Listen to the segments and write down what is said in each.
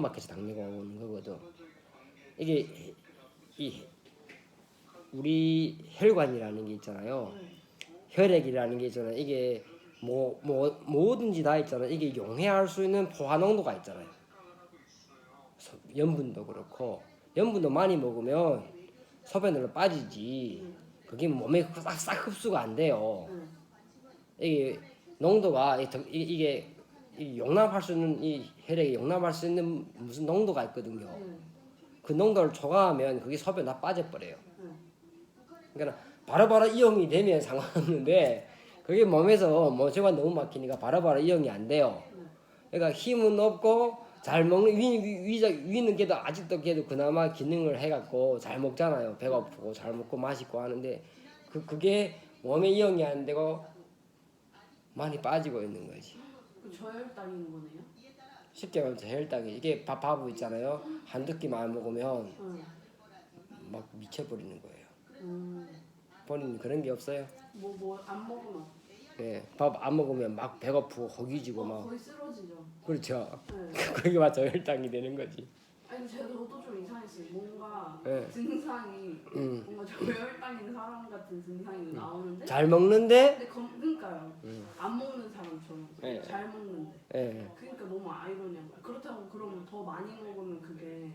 마켓에 당뇨가 오는 거거든. 이게 이 우리 혈관이라는 게 있잖아요. 혈액이라는 게 있잖아요. 이게 뭐, 뭐 뭐든지 다 있잖아요. 이게 용해할 수 있는 포화 농도가 있잖아요. 소- 염분도 그렇고 염분도 많이 먹으면 소변으로 빠지지. 그게 몸에 싹싹 흡수가 안 돼요. 이게 농도가 이게 이 용납할 수 있는 이 혈액에 용납할 수 있는 무슨 농도가 있거든요. 그 농도를 초과하면 그게 소변 다 빠져버려요. 그러니까 바로바로 이용이 되면 상관없는데 그게 몸에서 모세가 너무 막히니까 바로바로 이용이 안 돼요. 그러니까 힘은 없고 잘 먹는 위, 위, 위자, 위는 걔도 아직도 걔도 그나마 기능을 해갖고 잘 먹잖아요. 배고프고 잘 먹고 맛있고 하는데 그 그게 몸에 이용이 안 되고 많이 빠지고 있는 거지. 그 저혈당인 거네요? 쉽게 말해서 혈당이 이게 밥 바보 있잖아요. 한두 끼만 먹으면 응. 막 미쳐버리는 거예요. 음. 본인 그런 게 없어요? 뭐뭐 안 먹으면 예, 밥 안 먹으면 막 배고프고 허기지고 어, 막 거의 쓰러지죠. 그렇죠. 네. 그게 맞 저혈당이 되는 거지. 아니 저도 좀 이상했어요. 뭔가 네. 증상이 음. 뭔가 저혈당인 사람 같은 증상이 나오는데 잘 먹는데 근데 검, 그러니까요. 음. 안 먹는 사람처럼 네. 잘 먹는데 예, 그러니까 너무 아이러니한 거야. 그렇다고 그러면 더 많이 먹으면 그게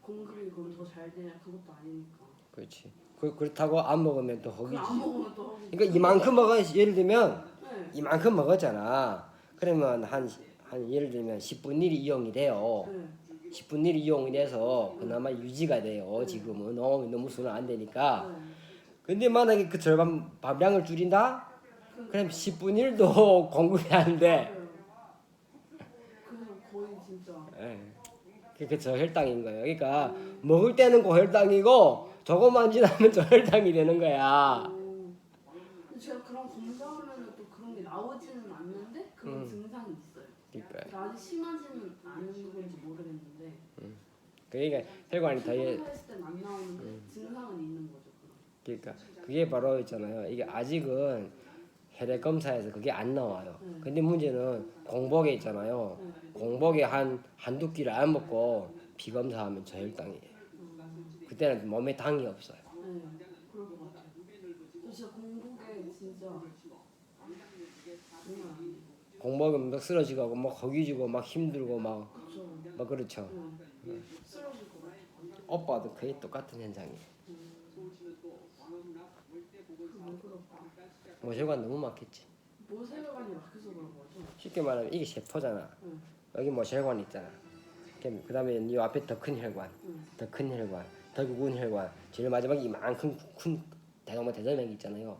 공급이 그럼 더 잘 되냐 그것도 아니니까. 그렇지. 그, 그렇다고 안 먹으면 또 허기지. 먹으면 또 허기. 그러니까 이만큼 먹어 예를 들면 네. 이만큼 먹었잖아. 그러면 한, 한 예를 들면 10분 1이 이용이 돼요. 네. 10분 1이 이용이 돼서 그나마 유지가 돼요. 지금은 너무 너무 수는 안 되니까. 네. 근데 만약에 그 절반 밥량을 줄인다? 그럼 10분 1도 공급이 안 돼. 그래서 거의 진짜 예. 그게 저혈당인 거예요. 그러니까 먹을 때는 고혈당이고 조금만 지나면 저혈당이 되는 거야. 오. 제가 그런 검사하면 또 그런 게 나오지는 않는데 그런 음. 증상이 그러니까 그러니까 아직 심하지는 않은 건지 모르겠는데 그러니까 혈관이 더 예- 했을 땐안 나오는데 증상은 있는 거죠. 그럼. 그러니까 그게 바로 있잖아요. 이게 아직은 혈액 검사에서 그게 안 나와요. 음. 근데 문제는 공복에 있잖아요. 공복에 한 한두 끼를 안 먹고 피 검사하면 저혈당이에요. 그때는 몸에 당이 없어요. 네, 그럴 것 같아요. 저 진짜 공복에 진짜 장 공복에 막 쓰러지고 막 허기지고 막 힘들고 막. 막 그렇죠. 네. 쓰러질 것 같아요. 오빠도 거의 똑같은 현상이에요. 그왜 그럴까? 모세관 너무 막혔지. 모세혈관이 막혀서 그런 거죠. 쉽게 말하면 이게 세포잖아. 응. 여기 모세관 있잖아. 그 다음에 이 앞에 더 큰 혈관, 응. 더큰 혈관, 더 굵은 혈관, 제일 마지막에 이만큼 큰 대동맥 대동맥 있잖아요.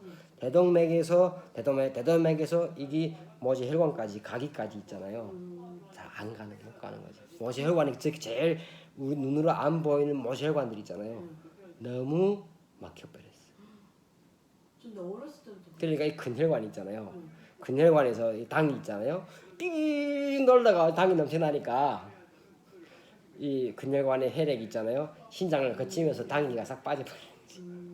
대동맥에서 대동맥 대동맥에서 이게 모세 혈관까지 가기까지 있잖아요. 음, 잘안 가는 못 가는 거지. 모세 혈관이 제- 제일 우리 눈으로 안 보이는 모세 혈관들 있잖아요. 너무 막혀버렸어. 근데 어렸을 때부터 그러니까 이 근혈관 있잖아요. 응. 근혈관에서 이 당이 있잖아요. 삥 놀다가 당이 넘쳐나니까 이 근혈관에 혈액 있잖아요. 신장을 거치면서 당기가 싹 빠져버려. 음,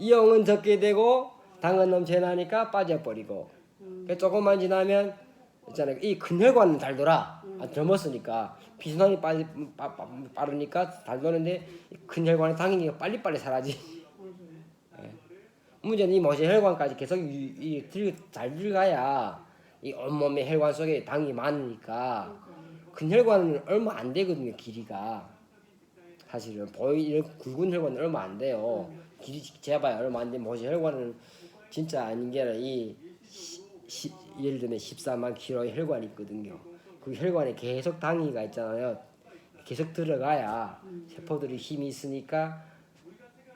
이용은 적게 되고 당은 넘쳐나니까 빠져버리고. 음, 그 조금만 지나면 있잖아요. 이 근혈관은 잘 돌아. 아, 젊었으니까 피순환이 빨리 빠, 빠, 빠르니까 잘 도는데 이 근혈관의 당기가 빨리빨리 사라지. 맞아요. 문제는 이 모세 혈관까지 계속 이, 이 들, 잘 들어가야 이 온몸의 혈관 속에 당이 많으니까 근혈관은 얼마 안 되거든요 길이가 사실은 보이 이런 굵은 혈관은 얼마 안 돼요 길이 재봐야 얼마 안 돼. 모세 혈관은 진짜 아닌 게 아니라 이 시, 시, 예를 들면 14만 킬로의 혈관이 있거든요. 그 혈관에 계속 당이가 있잖아요. 계속 들어가야 세포들이 힘이 있으니까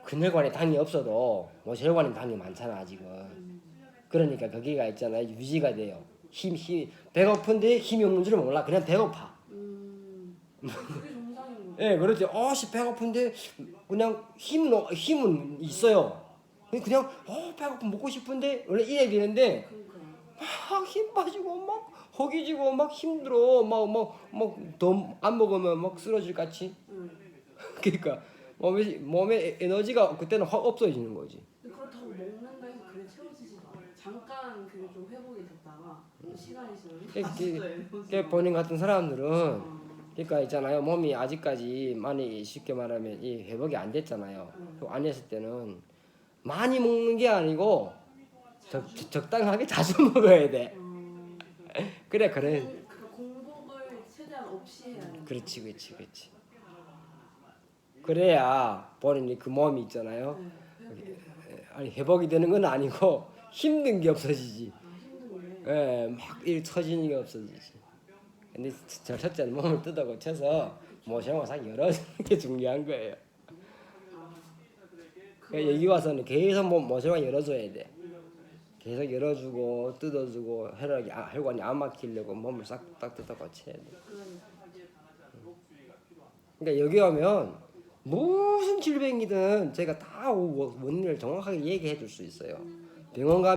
근혈관에 당이 없어도 모세 혈관에 당이 많잖아 아직은. 그러니까 거기가 있잖아요 유지가 돼요. 힘, 힘 배고픈데 힘이 없는 줄은 몰라. 그냥 배고파 예 그렇지. 어씨 배고픈데 그냥 힘은 어- 힘은 있어요. 그냥 어 배고프 먹고 싶은데 원래 이래 되는데 막 힘 빠지고 막 허기지고 막 힘들어. 막 막막더 안 먹으면 막 쓰러질 같이. 응. 그러니까 몸에 몸에 에너지가 그때는 확 없어지는 거지. 그렇다고 그게. 잠깐 그게 좀 회복이 됐다가 시간 있으면 그- 그- 그 본인 같은 사람들은 어, 그러니까 있잖아요 몸이 아직까지 많이 쉽게 말하면 이 회복이 안 됐잖아요. 음. 그안 했을 때는 많이 먹는 게 아니고 적, 적당하게 자주 먹어야 돼. 어, 그래 그래. 공- 그 공복을 최대한 없이 해야 돼. 그렇지 그렇지 그렇지. 그래야 본인이 그 몸이 있잖아요. 네. 아니 회복이 되는 건 아니고 힘든 게 없어지지. 아, 예, 막 일 터지는 게 없어지지. 근데 저 첫째는 몸을 뜯어 고쳐서 싹 열어주는 게 중요한 거예요. 그러니까 여기 와서는 계속 모- 모션을 열어줘야 돼. 계속 열어주고 뜯어주고 혈액이 아, 혈관이 안 막히려고 몸을 싹딱 뜯어 고쳐야 돼. 그러니까 여기 오면 무슨 질병이든 제가 다 원인을 정확하게 얘기해 줄 수 있어요. 병원 가